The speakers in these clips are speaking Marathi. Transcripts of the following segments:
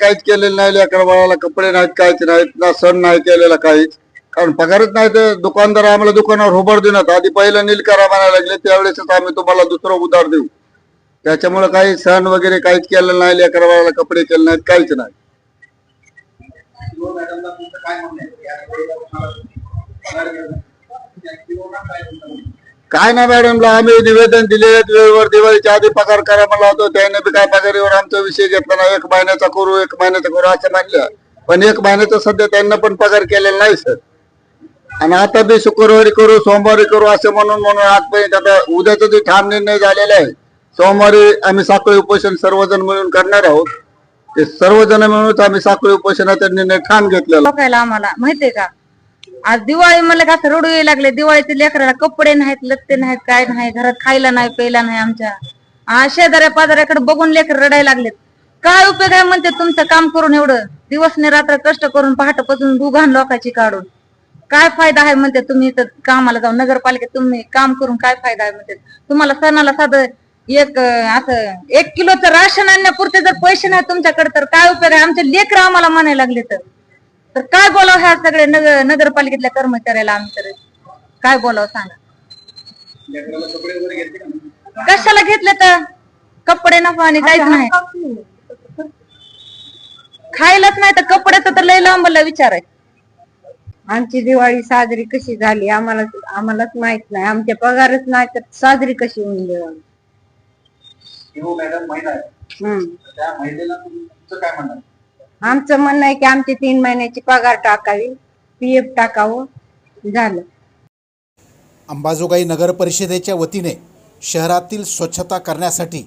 काहीच केलेलं नाही लेकरा बाळाला कपडे नाहीत काहीच नाहीत ना सण नाही केलेला काहीच कारण पगारच नाही तर दुकानदार आम्हाला दुकानावर उभार देणार आधी पहिलं नीलकरा म्हणायला लागले त्यावेळेसच आम्ही तुम्हाला दुसरं उधार देऊ. त्याच्यामुळे काही सण वगैरे काहीच केलेलं नाही लेकरा बाळाला कपडे केले नाहीत काहीच नाही. काय काय नाही मॅडमला आम्ही निवेदन दिले वेळेवर दिवाळीच्या आधी पगार करा म्हणला होतो त्याने बी काय पगारीवर आमचा विषय घेतला नाही एक महिन्याचा करू एक महिन्याचा करू असं म्हणलं. पण एक महिन्याचा सध्या त्यांना पण पगार केलेला नाही सर. आणि आता बी शुक्रवारी करू सोमवारी करू असं म्हणून म्हणून आजपर्यंत आता उद्याचा जो ठाम निर्णय झालेला आहे सोमवारी आम्ही साखळी उपोषण सर्वजण मिळून करणार आहोत. ते सर्वजण मिळून आम्ही साखळी उपोषणाचा निर्णय ठाम घेतलेला आम्हाला माहितीये का? आज दिवाळी म्हणलं का असं रडू यायला लागले. दिवाळीचे लेकराला कपडे नाहीत लत्ते नाहीत काय नाही घरात खायला नाही प्यायला नाही आमच्या. आज शेजाऱ्या पाजाऱ्याकडे बघून लेकर रडायला लागलेत. काय उपयोग आहे म्हणते तुमचं काम करून एवढं? दिवस ने रात्र कष्ट करून पहाट पहाटपासून दुघान लोकांची काढून. काय फायदा आहे म्हणते तुम्ही इथं कामाला जाऊन? नगरपालिकेत तुम्ही काम करून काय फायदा आहे म्हणते? तुम्हाला सणाला साधं एक असं एक किलोचं राशन आणण्यापुरते जर पैसे नाही तुमच्याकडे तर काय उपयोग आहे? आमचे लेकर आम्हाला म्हणायला लागले तर तर काय बोलावं ह्या सगळे नगर नगरपालिकेतल्या कर्मचाऱ्याला आम्ही तर काय बोलावं सांगा. कशाला घेतले तर? कपडे नको आणि काहीच नाही. खायलाच नाही तर कपड्याचं तर लय लांबला विचार आहे. आमची दिवाळी साजरी कशी झाली आम्हाला आम्हालाच माहीत नाही. आमच्या पगारच नाही तर साजरी कशी होऊन दिवाळी हो मॅडम महिला आहे. हम्म. त्या महिलेला तुमचं काय म्हणणं आहे? आमचं म्हणणं आहे की आमची तीन महिन्याची पगार टाकावी पीएफ टाकावं झालं. अंबाजोगाई नगर परिषदेच्या वतीने शहरातील स्वच्छता करण्यासाठी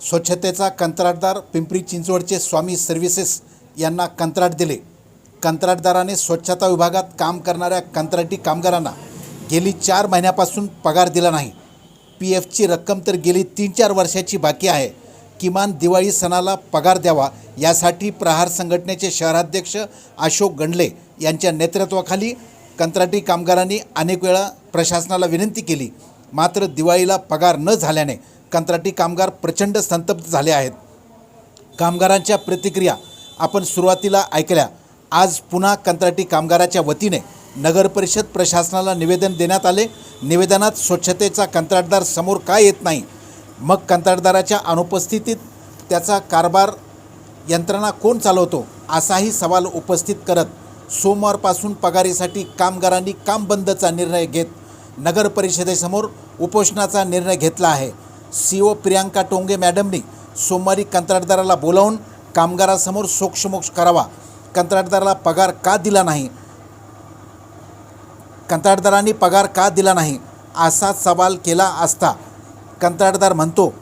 स्वच्छतेचा कंत्राटदार पिंपरी चिंचवडचे स्वामी सर्व्हिसेस यांना कंत्राट दिले. कंत्राटदाराने स्वच्छता विभागात काम करणाऱ्या कंत्राटी कामगारांना गेली चार महिन्यापासून पगार दिला नाही. पी एफची रक्कम तर गेली तीन चार वर्षाची बाकी आहे. किमान दिवाळी सणाला पगार द्यावा यासाठी प्रहार संघटनेचे शहराध्यक्ष अशोक गंडले यांच्या नेतृत्वाखाली कंत्राटी कामगारांनी अनेक वेळा प्रशासनाला विनंती केली. मात्र दिवाळीला पगार न झाल्याने कंत्राटी कामगार प्रचंड संतप्त झाले आहेत. कामगारांच्या प्रतिक्रिया आपण सुरुवातीला ऐकल्या. आज पुन्हा कंत्राटी कामगाराच्या वतीने नगरपरिषद प्रशासनाला निवेदन देण्यात आले. निवेदनात स्वच्छतेचा कंत्राटदार समोर का येत नाही? मग कंत्राटदाराच्या अनुपस्थितीत त्याचा कारभार यंत्रणा कोण चालवतो असाही सवाल उपस्थित करत सोमवारपासून पगारीसाठी कामगारांनी काम बंदचा निर्णय घेत नगर परिषदेसमोर उपोषणाचा निर्णय घेतला आहे. सी ओ प्रियांका टोंगे मॅडमनी सोमवारी कंत्राटदाराला बोलावून कामगारासमोर सोक्षमोक्ष करावा. कंत्राटदाराला पगार का दिला नाही? कंत्राटदारांनी पगार का दिला नाही? असा सवाल केला असता कंत्राटदार म्हणतो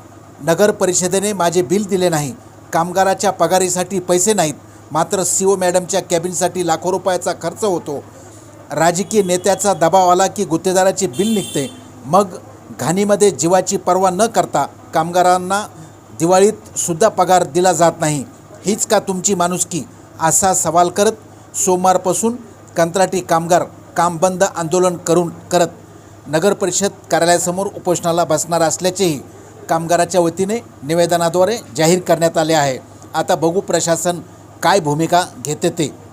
नगर परिषदेने माझे बिल दिले नाही कामगाराच्या पगारीसाठी पैसे नाहीत मात्र सी ओ मॅडमच्या कॅबिनसाठी लाखो रुपयाचा खर्च होतो. राजकीय नेत्याचा दबाव आला की गुत्तेदाराचे बिल निघते. मग घाणीमध्ये जीवाची पर्वा न करता कामगारांना दिवाळीत सुद्धा पगार दिला जात नाही. हीच का तुमची माणुसकी? असा सवाल करत सोमवारपासून कंत्राटी कामगार काम बंद आंदोलन करून करत नगर परिषद कार्यालयासमोर उपोषणाला बसणार असल्याचेही कामगाराच्या वतीने निवेदनाद्वारे जाहीर करण्यात आले आहे. आता बघू प्रशासन काय भूमिका घेते ते.